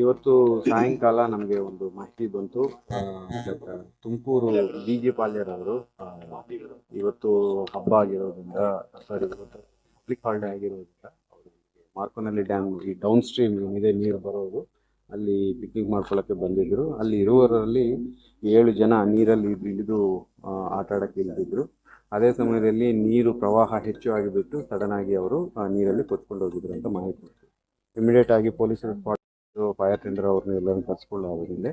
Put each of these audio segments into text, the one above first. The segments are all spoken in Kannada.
ಇವತ್ತು ಸಾಯಂಕಾಲ ನಮಗೆ ಒಂದು ಮಾಹಿತಿ ಬಂತು. ತುಮಕೂರು ಬಿ ಜಿ ಪಾಲ್ಯರವರು ಇವತ್ತು ಹಬ್ಬ ಆಗಿರೋದ್ರಿಂದ ಸಾರಿ ಇವತ್ತು ಪಬ್ಲಿಕ್ ಹಾಲಿಡೇ ಆಗಿರೋದ್ರಿಂದ ಮಾರ್ಕೋನಹಳ್ಳಿ ಡ್ಯಾಮ್ ಈ ಡೌನ್ ಸ್ಟ್ರೀಮ್ ಏನಿದೆ ನೀರು ಬರೋದು. ಅಲ್ಲಿ ಪಿಕ್ನಿಕ್ ಮಾಡ್ಕೊಳ್ಳೋಕ್ಕೆ ಬಂದಿದ್ರು. ಅಲ್ಲಿ ಇರುವವರಲ್ಲಿ ಏಳು ಜನ ನೀರಲ್ಲಿ ಇಳಿದು ಆಟ ಆಡಕ್ಕೆ ಅದೇ ಸಮಯದಲ್ಲಿ ನೀರು ಪ್ರವಾಹ ಹೆಚ್ಚು ಆಗಿಬಿಟ್ಟು ಸಡನ್ ಆಗಿ ಅವರು ನೀರಲ್ಲಿ ಕೊಚ್ಕೊಂಡು ಹೋಗಿದ್ರು ಅಂತ ಮಾಹಿತಿ ಇಮಿಡಿಯೇಟ್ ಆಗಿ ಪೊಲೀಸರು ಸ್ಪಾಟ್ ಫೈರ್ ಟೆಂಡರ್ ಅವ್ರನ್ನ ಎಲ್ಲರೂ ಕರ್ಸ್ಕೊಂಡು ಅವರಿಂದ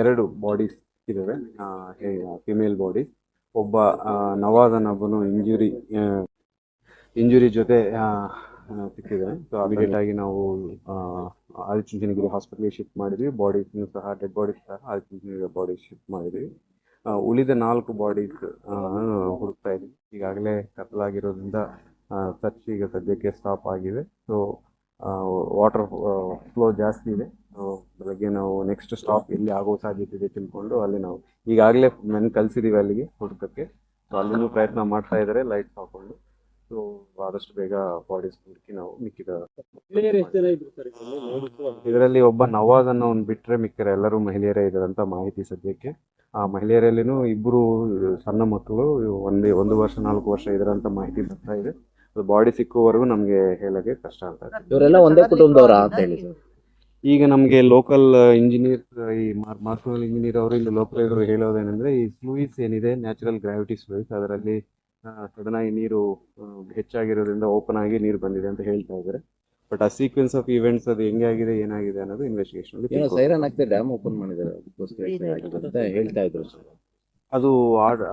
ಎರಡು ಬಾಡೀಸ್ ಇದ್ದಾವೆ ಫಿಮೇಲ್ ಬಾಡಿ ಒಬ್ಬ ನವಾದನೊಬ್ಬನು ಇಂಜುರಿ ಇಂಜುರಿ ಜೊತೆ ಸಿಕ್ಕಿದ್ದಾನೆ ಸೊ ಅಮಿಡಿಯೇಟ್ ಆಗಿ ನಾವು ಆದಿಚುಂಚನಗಿರಿ ಹಾಸ್ಪಿಟ್ಲಿಗೆ ಶಿಫ್ಟ್ ಮಾಡಿದ್ವಿ. ಬಾಡೀಸ್ನು ಸಹ ಡೆಡ್ ಬಾಡೀಸ್ ಸಹ ಆದಿಚುಂಚನಗಿರಿ ಬಾಡಿ ಶಿಫ್ಟ್ ಮಾಡಿದ್ವಿ. ಉಳಿದ ನಾಲ್ಕು ಬಾಡೀಸ್ ಹುಡುಕ್ತಾ ಇದ್ವಿ. ಈಗಾಗಲೇ ಕತ್ತಲಾಗಿರೋದ್ರಿಂದ ಸರ್ಚ್ ಈಗ ಸದ್ಯಕ್ಕೆ ಸ್ಟಾಪ್ ಆಗಿದೆ. ಸೊ ವಾಟರ್ ಫ್ಲೋ ಜಾಸ್ತಿ ಇದೆ. ಬೆಳಗ್ಗೆ ನಾವು ನೆಕ್ಸ್ಟ್ ಸ್ಟಾಪ್ ಎಲ್ಲಿ ಆಗೋ ಸಾಧ್ಯತೆ ಇದೆ ತಿಳ್ಕೊಂಡು ಅಲ್ಲಿ ನಾವು ಈಗಾಗಲೇ ಮೆನ್ ಕಲ್ಸಿದೀವಿ ಅಲ್ಲಿಗೆ ಹುಡುಕಕ್ಕೆ. ಸೊ ಅಲ್ಲಿಂದ ಪ್ರಯತ್ನ ಮಾಡ್ತಾ ಇದ್ದಾರೆ ಲೈಟ್ ಹಾಕೊಂಡು. ಸೊ ಆದಷ್ಟು ಬೇಗ ಬಾಡೀಸ್ ಹುಡುಕಿ ನಾವು ಮಿಕ್ಕಿದ ಇದರಲ್ಲಿ ಒಬ್ಬ ನವಾಜ್ ಅನ್ನೋ ಒಂದು ಬಿಟ್ರೆ ಮಿಕ್ಕಿರ ಎಲ್ಲರೂ ಮಹಿಳೆಯರೇ ಇದ್ದಾರೆ ಅಂತ ಮಾಹಿತಿ ಸದ್ಯಕ್ಕೆ. ಆ ಮಹಿಳೆಯರಲ್ಲಿನೂ ಇಬ್ಬರು ಸಣ್ಣ ಮಕ್ಕಳು ಒಂದೇ ಒಂದು ವರ್ಷ ನಾಲ್ಕು ವರ್ಷ ಇದರಂತ ಮಾಹಿತಿ ಬರ್ತಾ ಇದೆ. ಬಾಡಿ ಸಿಕ್ಕುವವರೆಗೂ ನಮಗೆ ಹೇಳಕ್ಕೆ ಕಷ್ಟ ಅಂತ ಇದೆ ಇವರೆಲ್ಲ ಒಂದೇ ಕುಟುಂಬದವರ ಅಂತ ಹೇಳಿ ಸರ್. ಈಗ ನಮಗೆ ಲೋಕಲ್ ಇಂಜಿನಿಯರ್ ಈ ಮಾರ್ಕಲ್ ಇಂಜಿನಿಯರ್ ಅವರು ಇಲ್ಲಿ ಲೋಕಲ್ ಇವರು ಹೇಳೋದೇನೆಂದ್ರೆ ಈ ಫ್ಲೂಯಿಸ್ ಏನಿದೆ ನ್ಯಾಚುರಲ್ ಗ್ರಾವಿಟಿ ಫ್ಲೂಯಿಸ್ ಅದರಲ್ಲಿ ಸಡನ್ ಆಗಿ ನೀರು ಹೆಚ್ಚಾಗಿರೋದ್ರಿಂದ ಓಪನ್ ಆಗಿ ನೀರು ಬಂದಿದೆ ಅಂತ ಹೇಳ್ತಾ ಇದ್ದಾರೆ. ಬಟ್ ಆ ಸೀಕ್ವೆನ್ಸ್ ಆಫ್ ಇವೆಂಟ್ಸ್ ಅದು ಹೆಂಗೆ ಆಗಿದೆ ಏನಾಗಿದೆ ಅನ್ನೋದು ಇನ್ವೆಸ್ಟಿಗೇಷನ್ ಏನೋ ಸೈರನ್ ಡ್ಯಾಮ್ ಓಪನ್ ಮಾಡಿದ್ದಾರೆ ಅದಕ್ಕೋಸ್ಕರ ಅಂತ ಹೇಳ್ತಾ ಇದ್ರು ಸರ್. ಅದು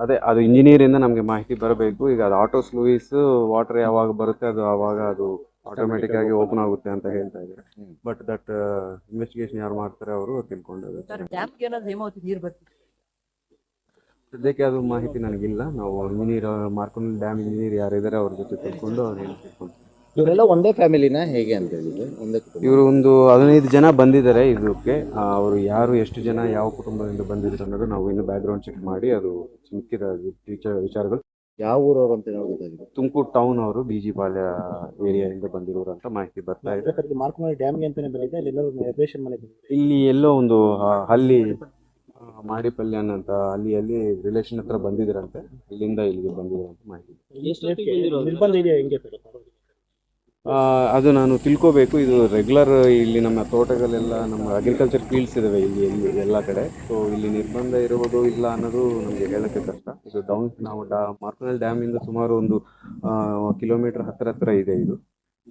ಅದೇ ಅದು ಇಂಜಿನಿಯರ್ ಇಂದ ನಮಗೆ ಮಾಹಿತಿ ಬರಬೇಕು. ಈಗ ಅದು ಆಟೋ ಸ್ಲೂಯಿಸ್ ವಾಟರ್ ಯಾವಾಗ ಬರುತ್ತೆ ಅದು ಆವಾಗ ಅದು ಆಟೋಮೆಟಿಕ್ ಆಗಿ ಓಪನ್ ಆಗುತ್ತೆ ಅಂತ ಹೇಳ್ತಾ ಇದ್ದಾರೆ. ಬಟ್ ದಟ್ ಇನ್ವೆಸ್ಟಿಗೇಷನ್ ಯಾರು ಮಾಡ್ತಾರೆ ಅವರು ತಿಳ್ಕೊಂಡು ಸದ್ಯಕ್ಕೆ ಅದು ಮಾಹಿತಿ ನನಗಿಲ್ಲ. ನಾವು ಇಂಜಿನಿಯರ್ ಮಾರ್ಕೊಂಡು ಡ್ಯಾಮ್ ಇಂಜಿನಿಯರ್ ಯಾರಿದ್ದಾರೆ ಅವ್ರ ಜೊತೆ ತಿಳ್ಕೊಂಡು ಅವ್ರು ತಿಳ್ಕೊಂಡು ಇವರೆಲ್ಲ ಒಂದೇ ಫ್ಯಾಮಿಲಿನ ಹೇಗೆ ಅಂತ ಹೇಳಿದ್ರೆ ಒಂದೇ ಕುಟುಂಬ. ಇವರು ಒಂದು ಹದಿನೈದು ಜನ ಬಂದಿದ್ದಾರೆ ಇದಕ್ಕೆ ಆ, ಅವರು ಯಾರು ಎಷ್ಟು ಜನ ಯಾವ ಕುಟುಂಬದಿಂದ ಬಂದಿದ್ರು ಅನ್ನೋದು ನಾವು ಇನ್ನು ಬ್ಯಾಕ್ಗ್ರೌಂಡ್ ಚೆಕ್ ಮಾಡಿ ಅದು ಮಿಕ್ಕಿದ ವಿಚಾರ- ವಿಚಾರಗಳು. ಯಾವ ಊರವರು ಅಂತ ಏನೋ ಗೊತ್ತಾಗಿದೆ? ತುಮಕೂರು ಟೌನ್ ಅವರು ಬಿ ಜಿ ಪಾಳ್ಯ ಏರಿಯಾದಿಂದ ಬಂದಿರೋರು ಅಂತ ಮಾಹಿತಿ ಬರ್ತಾ ಇದೆ. ಮಾರ್ಕಮಾಡಿ ಡ್ಯಾಮ್ಗೆ ಅಂತಾನೆ ಬಂದಿದೆ ಅಲ್ಲಿ ಎಲ್ಲರೂ ಮನೆ ಬಂದಿದೆ ಇಲ್ಲಿ ಎಲ್ಲೋ ಒಂದು ಹಳ್ಳಿ ಹಲ್ಲಿ ಆ, ಅಂತ ಅಲ್ಲಿ ಅಲ್ಲಿ ರಿಲೇಷನ್ ಹತ್ರ ಬಂದಿದ್ರಂತೆ ಅಲ್ಲಿಂದ ಇಲ್ಲಿಗೆ ಬಂದಿದ್ರಂತ ಮಾಹಿತಿ. ನಿರ್ಬಂಧ ಇದೆಯಾ ಹೆಂಗೆ ಅದು ನಾನು ತಿಳ್ಕೋಬೇಕು. ಇದು ರೆಗ್ಯುಲರ್ ಇಲ್ಲಿ ನಮ್ಮ ತೋಟಗಳೆಲ್ಲ ನಮ್ಮ ಅಗ್ರಿಕಲ್ಚರ್ ಫೀಲ್ಡ್ಸ್ ಇದಾವೆ ಇಲ್ಲಿ ಎಲ್ಲಿ ಎಲ್ಲ ಕಡೆ. ಸೊ ಇಲ್ಲಿ ನಿರ್ಬಂಧ ಇರುವುದು ಇಲ್ಲ ಅನ್ನೋದು ನಮಗೆ ಹೇಳೋಕ್ಕೆ ಕಷ್ಟ. ಇದು ಡೌನ್ ನಾವು ಡಾ ಮಾರ್ಕನಲ್ ಡ್ಯಾಮಿಂದ ಸುಮಾರು ಒಂದು ಕಿಲೋಮೀಟರ್ ಹತ್ತಿರ ಹತ್ರ ಇದೆ ಇದು.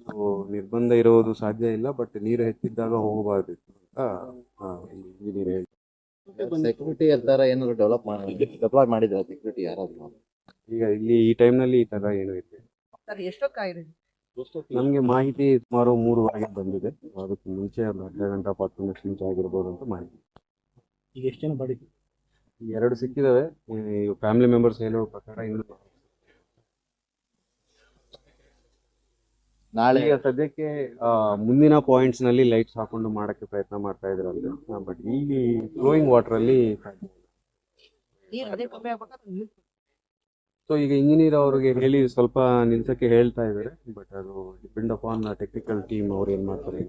ಸೊ ನಿರ್ಬಂಧ ಇರುವುದು ಸಾಧ್ಯ ಇಲ್ಲ ಬಟ್ ನೀರು ಹೆಚ್ಚಿದ್ದಾಗ ಹೋಗಬಾರ್ದು ಅಂತ ಇಂಜಿನಿಯರ್ ಹೇಳಿ. ಸೆಕ್ಯೂರಿಟಿ ತರ ಏನಾದ್ರು ಡೆವಲಪ್ ಮಾಡಿ ಡೆವಲಪ್ ಮಾಡಿದ್ರೆ ಸೆಕ್ಯೂರಿಟಿ ಯಾರಾದ್ರು? ಈಗ ಇಲ್ಲಿ ಈ ಟೈಮ್ನಲ್ಲಿ ಈ ಥರ ಏನು ಇದೆ ಸರ್ ಎಷ್ಟೊಕ್ಕಾಗಿದೆ ನಮಗೆ ಮಾಹಿತಿ ಸುಮಾರು ಮೂರುವರೆಗೆ ಬಂದಿದೆ. ಅದಕ್ಕೆ ಮುಂಚೆ ಒಂದು ಅರ್ಧ ಗಂಟೆ ನಿಮಿಷ ಮುಂಚೆ ಆಗಿರ್ಬೋದು ಅಂತ ಮಾಹಿತಿ. ಈಗ ಎಷ್ಟು ಜನ ಬಾಡಿ ಎರಡು ಸಿಕ್ಕಿದಾವೆ. ಫ್ಯಾಮಿಲಿ ಮೆಂಬರ್ಸ್ ಹೇಳೋ ಪ್ರಕಾರ ಇನ್ನು ನಾಳೆ ಸದ್ಯಕ್ಕೆ ಮುಂದಿನ ಪಾಯಿಂಟ್ಸ್ನಲ್ಲಿ ಲೈಟ್ಸ್ ಹಾಕೊಂಡು ಮಾಡಕ್ಕೆ ಪ್ರಯತ್ನ ಮಾಡ್ತಾ ಇದ್ರಲ್ಲಿ ಬಟ್ ಇಲ್ಲಿ ಫ್ಲೋಯಿಂಗ್ ವಾಟರ್ ಅಲ್ಲಿ ನೀರು ಅದೇ ಕಮ್ಮಿ ಆಗ್ಬೇಕಾದ್ರೆ ನಿಲ್ತು. ಸೊ ಈಗ ಇಂಜಿನಿಯರ್ ಅವ್ರಿಗೆ ಹೇಳಿ ಸ್ವಲ್ಪ ನಿಲ್ಸಕ್ಕೆ ಹೇಳ್ತಾ ಇದ್ದಾರೆ ಬಟ್ ಅದು ಡಿಪೆಂಡ್ ಅಪಾನ್ ಟೆಕ್ನಿಕಲ್ ಟೀಮ್ ಅವ್ರು ಏನ್ ಮಾಡ್ತಾರೆ